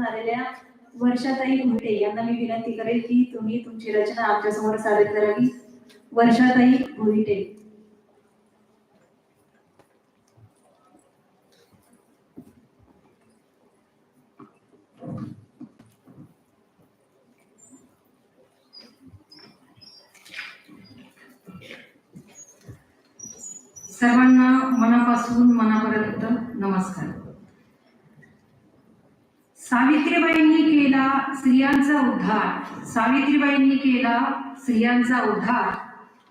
आलेल्या वर्षाताई घुटे यांना मी विनंती करेल की तुम्ही तुमची रचना आमच्यासमोर सादर करावी. वर्षाताई घुटे सर्वांना मनापासून मनापर्यंत नमस्कार. सावित्रीबाईंनी केला स्त्रियांचा उद्धार. सावित्रीबाईंनी केला स्त्रियांचा उद्धार.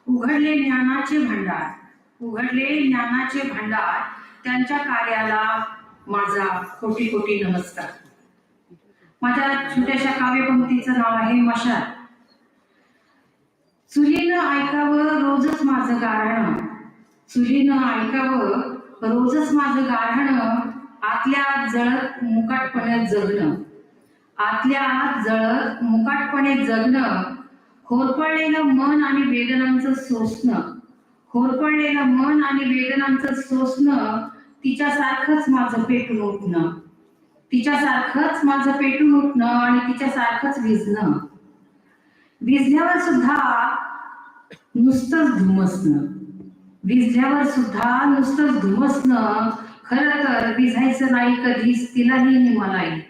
उघडले ज्ञानाचे भांडार. उघडले ज्ञानाचे भांडार. त्यांच्या कार्याला माझा कोटी कोटी नमस्कार. माझ्या छोट्याशा काव्यपंक्तीचं नाव आहे मशाल. चुलीनं ऐकावं रोजच माझं गारण. चुलीनं ऐकावं रोजच माझं गारण आतल्या आत जळत मुकाटपणे जगणं. आतल्या आत जळत मुकाटपणे जगणं. होरपळलेलं मन आणि वेदनांचं सोसणं. होरपळलेलं मन आणि वेदनांचं सोसणं तिच्यासारखंच माझं पेटून उठणं. तिच्यासारखंच माझं पेटून उठणं आणि तिच्यासारखंच विझणं. विझल्यावर सुद्धा नुसतंच धुमसणं. विझल्यावर सुद्धा नुसतंच धुमसणं खर तर विझायचं नाही कधीच तिलाही नि मलाही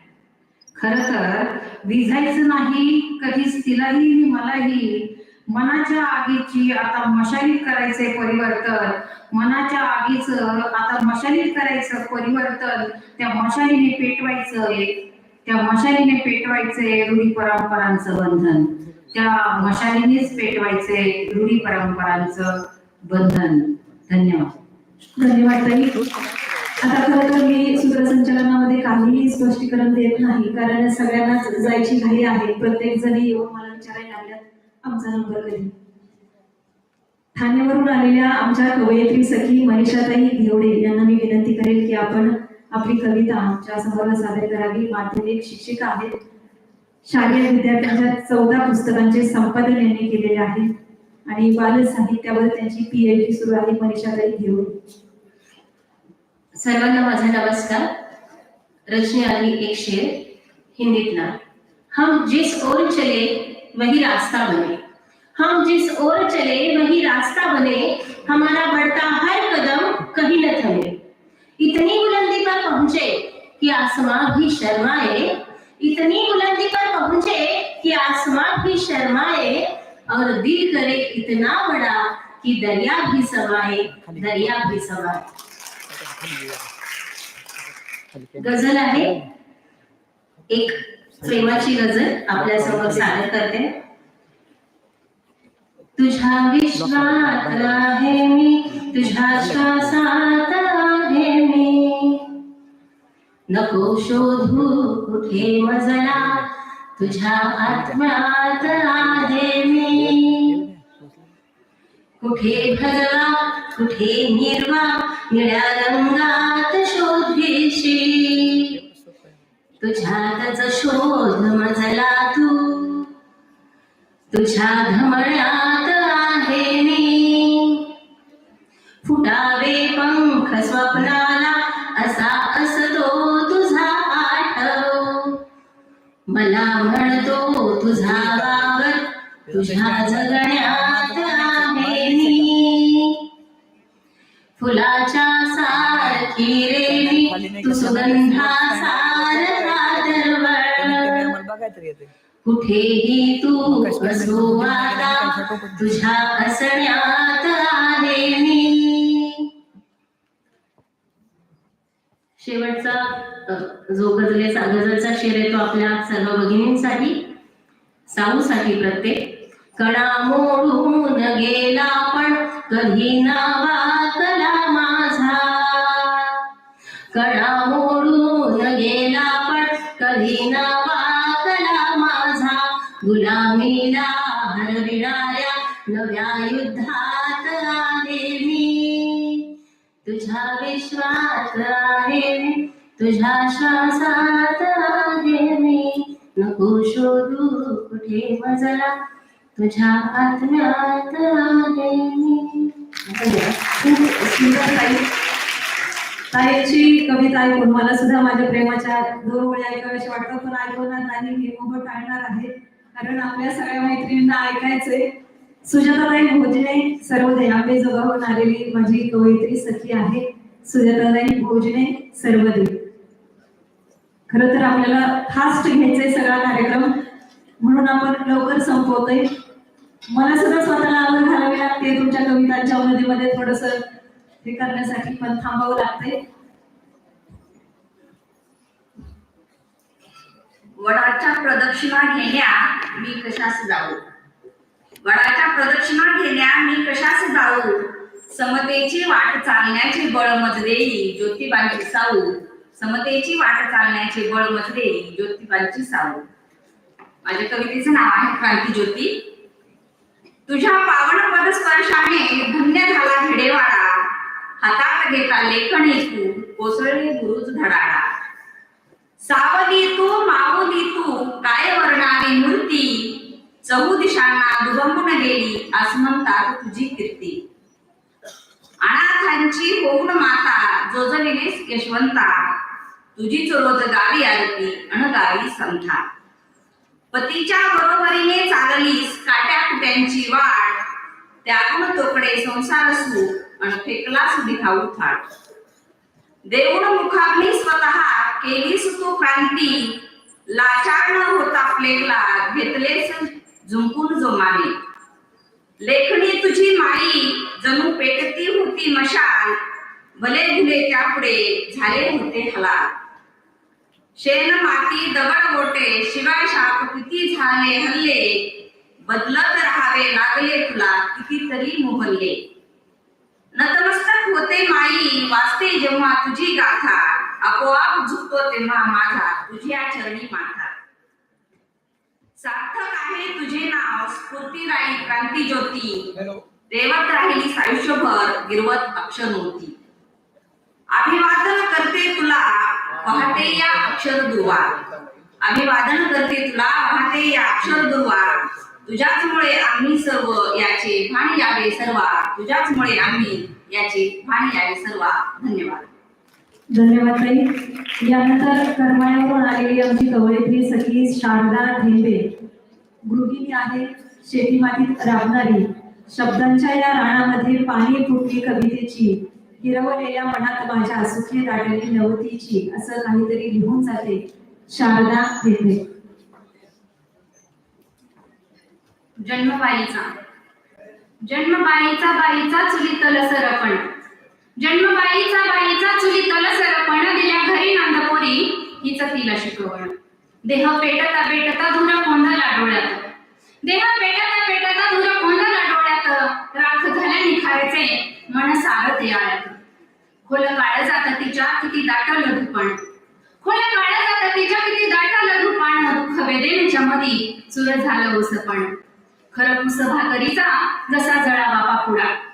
खर तर विझायचं नाही कधीच तिलाही नि मलाही मनाच्या आगीची आता मशालीत करायचंय परिवर्तन. मनाच्या आगीचं आता मशालीत करायचं परिवर्तन. त्या मशालीने पेटवायचंय त्या मशालीने पेटवायचंय रूढी परंपरांचं बंधन. त्या मशालीनेच पेटवायचंय रूढी परंपरांचं बंधन. धन्यवाद. धन्यवाद आता खरं तर मी सूत्रसंचालनामध्ये काहीही स्पष्टीकरण देत नाही कारण सगळ्यांनाच जायची घाई आहे. प्रत्येक जणी येऊन मला विचारायला लागल्यात आमचा नंबर कधी? ठाण्यावरून आलेल्या आमच्या कवयित्री सखी मनीषाताई घेवडे यांना मी विनंती करेल की आपण आपली कविता आमच्यासमोर सादर करावी. माध्यमिक शिक्षिका आहेत. शालेय विद्यार्थ्यांच्या चौदा पुस्तकांचे संपादन यांनी केलेले आहे. आणि बाल साहित्यावर त्यांची पीएचडी सुरू आहे मनीषाताई घेवडे सर्वांना माझा नमस्कार. रचने आली एक शेर हिंदीतला. हम जिस ओर चले वही रास्ता बने. हम जिस ओर चले वही रास्ता बने हमारा बढ़ता हर कदम कहीं न थमे. इतनी बुलंदी पर पहुंचे कि आसमां भी शर्माए. इतनी बुलंदी पर पहुंचे कि आसमां भी शर्माए. और दिल करे इतना बड़ा कि दरिया भी समाए दरिया भी समाए. गझल आहे. एक प्रेमाची गझल आपल्यासमोर सादर करते. तुझ्या विश्वात आहे मी तुझ्या श्वासात आहे मी. नको शोधू कुठे मजला तुझ्या आत्म्यात आहे मी. कुठे भजला कुठे निर्वा निळ्या रंगात शोधेशी तुझ्यातच शोध मजला तू. तुझ्या धमण्यात आहे मी. फुटावे पंख स्वप्नाला असा असतो तुझा आठव मला म्हणतो तुझा वावर तुझ्या जगण्यात फुलाच्या सारखी रे तू सुगंधा कुठेही तू असो आता तुझ्या असण्यात आहे मी. शेवटचा जो गजलेचा गझलचा शेर आहे तो आपल्या सर्व भगिनींसाठी साऊसाठी प्रत्येक. कणा मोडून गेला पण कधी ना वाकला कधी वाकला माझा. गुलामीला हरविणाऱ्या नव्या युद्धात आहे मी. तुझ्या विश्वात आहे मी तुझ्या श्वासात आहे मी. नको शोधू कुठे मजला तुझ्या आत्म्यात आहे मी धन्यवाद. खूप सुंदर ताई ताईची कविता ऐकून मला सुद्धा माझ्या प्रेमाच्या दोन वेळी ऐकाव्याशी वाटतं पण ऐकवणार नाही हे मोह टाळणार आहे. कारण आपल्या सगळ्या मैत्रिणींना ऐकायचंय. सुजाताताई भोजने सर्वदे आंबे जोगावून आलेली माझी कवयित्री सखी आहे. सुजाताताई भोजने सर्वदे. खर तर आपल्याला फास्ट घ्यायचंय सगळा कार्यक्रम. म्हणून आपण लवकर संपवतोय. मला सुद्धा स्वतःला आवड घालावी लागते तुमच्या कवितांच्या मध्ये मध्ये थोडस हे करण्यासाठी पण थांबावं लागते वडाच्या प्रदक्षिणा घेण्या मी कशास जाऊ? वडाच्या प्रदक्षिणा घेण्या मी कशास जाऊ? समतेची वाट चालण्याचे बळ मज देई ज्योतिबांची साऊ. समतेची वाट चालण्याचे बळ मज देई ज्योतिबांची साऊ. माझ्या कवितेचं नाव आहे क्रांती ज्योती. तुझ्या पावन पदस्पर्शाने धन्य झाला भिडेवाडा हातात घेता लेखन तू कोसळले गुरुज धडाडा. सावली तू माऊली तू काय वर्णारी मूर्ती? चहू दिशांना दुभंगून गेली आसमंतात तुझी कीर्ती. अनाथांची होऊन माता जोजविलीस यशवंता. तुझीच रोज गावी आरती अणगावी संथा. पतीच्या बरोबरीने चाललीस काट्या कुट्यांची वाट. त्यागून तोकडे संसार सुख आणि फेकला दिखाऊ थाट देऊळ मुखाग्नी स्वतः केलीस तू क्रांती लाचार न होता प्लेगला घेतलेस झुंकून जोमाने लेखणी तुझी माई जणू पेटती होती मशाल भले भुले त्यापुढे झाले होते हला शेण माती दगड गोटे शिवाय शाप किती झाले हल्ले बदलत राहावे लागले तुला कितीतरी मोहल्ले नतमस्तक होते माई वाचते जेव्हा तुझी गाथा. आपोआप झुकतो तेव्हा माझा. तुझ्या चरणी माथा. सार्थक आहे तुझे नाव. स्फूर्ती राहील क्रांती ज्योती. देवत राहिली आयुष्यभर गिरवत अक्षर नव्हती अभिवादन करते तुला वाहते या अक्षर दुवा अभिवादन करते तुला वाहते या अक्षर दुवा तुझ्याचमुळे आम्ही सर्व याचे भान यावे सर्वा. तुझ्याचमुळे आम्ही याचे भान यावे सर्वा. धन्यवाद. धन्यवाद ताई. यानंतर करमाळ्यावरून आलेली आमची कवयित्री सखी शारदा ढेंबे गृहिणी आहे शेती मातीत राबणारी. शब्दांच्या या राणामध्ये पाणी फुटली कवितेची. हिरवलेल्या मनात माझ्या सुखे दाटली नवतीची असं काहीतरी लिहून जाते शारदा ढेंबे जन्मबाईचा. जन्मबाईचा बाईचा चुली तलसरपण. जन्मबाईचा बाईचा चुली तलसरपण दिल्या घरी नांदपुरी हिच तिला शिकवण. देह पेटता पेटता धुर कोंडला डोळ्यात देह पेटता पेटता धुर कोंडला डोळ्यात राख झाल्या निखायचे मन सारत याळ्यात खोल काळ जात तिच्या किती दाट लघुपण. खोल काळ जात तिच्या किती दाट लधुपण दुःख वेदनेच्या मधी चुर झालं ओसपण. खरं पुस भाकरीचा जसा जळावा पापुडा.